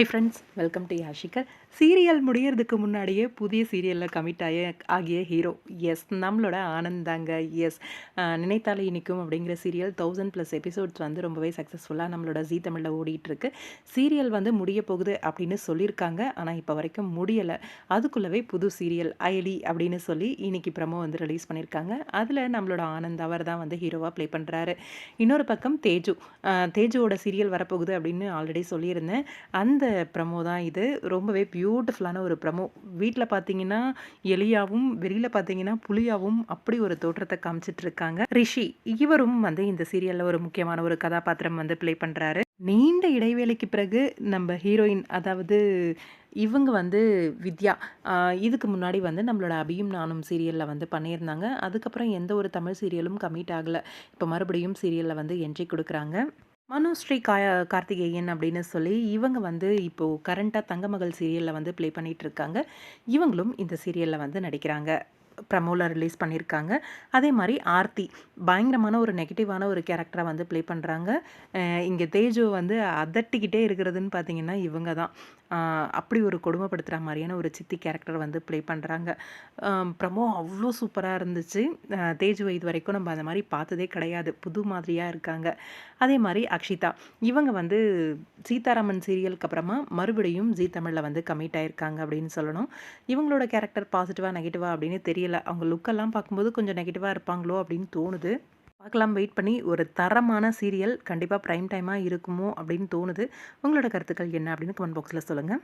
High friends welcome to யாஷிகர் serial முடியறதுக்கு முன்னாடியே புதிய சீரியலில் கமிட் ஆகிய ஆகிய ஹீரோ எஸ் நம்மளோட ஆனந்த் தாங்க. எஸ் நினைத்தாலே இனிக்கும் அப்படிங்கிற சீரியல் தௌசண்ட் ப்ளஸ் எபிசோட்ஸ் வந்து ரொம்பவே சக்ஸஸ்ஃபுல்லாக நம்மளோட ஜீ தமிழில் ஓடிட்டுருக்கு. சீரியல் வந்து முடிய போகுது அப்படின்னு சொல்லியிருக்காங்க. ஆனால் இப்போ வரைக்கும் முடியலை. அதுக்குள்ளவே புது சீரியல் அயலி அப்படின்னு சொல்லி இன்னைக்கு ப்ரமோ வந்து ரிலீஸ் பண்ணியிருக்காங்க. அதில் நம்மளோட ஆனந்த் அவர் தான் வந்து ஹீரோவாக ப்ளே பண்ணுறாரு இன்னொரு பக்கம் தேஜு. தேஜுவோட சீரியல் வரப்போகுது அப்படின்னு ஆல்ரெடி சொல்லியிருந்தேன். அந்த ப்ரமோ தான் இது. ரொம்பவே பியூட்டிஃபுல்லான ஒரு ப்ரமோ வீட்டில் பார்த்தீங்கன்னா எலியாவும் வெளியில் பார்த்தீங்கன்னா புலியாவும் அப்படி ஒரு தோற்றத்தை காமிச்சிட்டு இருக்காங்க ரிஷி இவரும் வந்து இந்த சீரியலில் ஒரு முக்கியமான ஒரு கதாபாத்திரம் வந்து ப்ளே பண்ணுறாரு நீண்ட இடைவேளைக்கு பிறகு நம்ம ஹீரோயின் அதாவது இவங்க வந்து வித்யா இதுக்கு முன்னாடி வந்து நம்மளோட அபியும் நானும் சீரியலில் வந்து பண்ணியிருந்தாங்க. அதுக்கப்புறம் எந்த ஒரு தமிழ் சீரியலும் கமிட் ஆகலை. இப்போ மறுபடியும் சீரியலில் வந்து என்ட்ரி கொடுக்குறாங்க. மனுஸ்ரீ காய கார்த்திகேயன் அப்படின்னு சொல்லி இவங்க வந்து இப்போது கரண்ட்டாக தங்கமகள் சீரியலில் வந்து ப்ளே பண்ணிகிட்ருக்காங்க இவங்களும் இந்த சீரியலில் வந்து நடிக்கிறாங்க. ப்ரமோவில் ரிலீஸ் பண்ணியிருக்காங்க. அதே மாதிரி ஆர்த்தி பயங்கரமான ஒரு நெகட்டிவான ஒரு கேரக்டரை வந்து ப்ளே பண்ணுறாங்க இங்கே தேஜு வந்து அதட்டிக்கிட்டே இருக்கிறதுன்னு பார்த்தீங்கன்னா இவங்க தான். அப்படி ஒரு கொடுமைப்படுத்துகிற மாதிரியான ஒரு சித்தி கேரக்டர் வந்து ப்ளே பண்ணுறாங்க ப்ரமோ அவ்வளோ சூப்பராக இருந்துச்சு. தேஜுவை இது வரைக்கும் நம்ம அந்த மாதிரி பார்த்ததே கிடையாது. புது மாதிரியாக இருக்காங்க. அதே மாதிரி அக்ஷிதா. இவங்க வந்து சீதாராமன் சீரியலுக்கு அப்புறமா மறுபடியும் ஜீ தமிழில் வந்து கமிட் ஆயிருக்காங்க அப்படின்னு சொல்லணும். இவங்களோட கேரக்டர் பாசிட்டிவாக நெகட்டிவாக அப்படின்னு தெரியல. தெரியல. அவங்க லுக்கெல்லாம் பார்க்கும்போது கொஞ்சம் நெகட்டிவாக இருப்பாங்களோ அப்படின்னு தோணுது. பார்க்கலாம் வெயிட் பண்ணி ஒரு தரமான சீரியல் கண்டிப்பாக ப்ரைம் டைமாக இருக்குமோ அப்படின்னு தோணுது. உங்களோட கருத்துக்கள் என்ன அப்படின்னு கமெண்ட் பாக்ஸில் சொல்லுங்கள்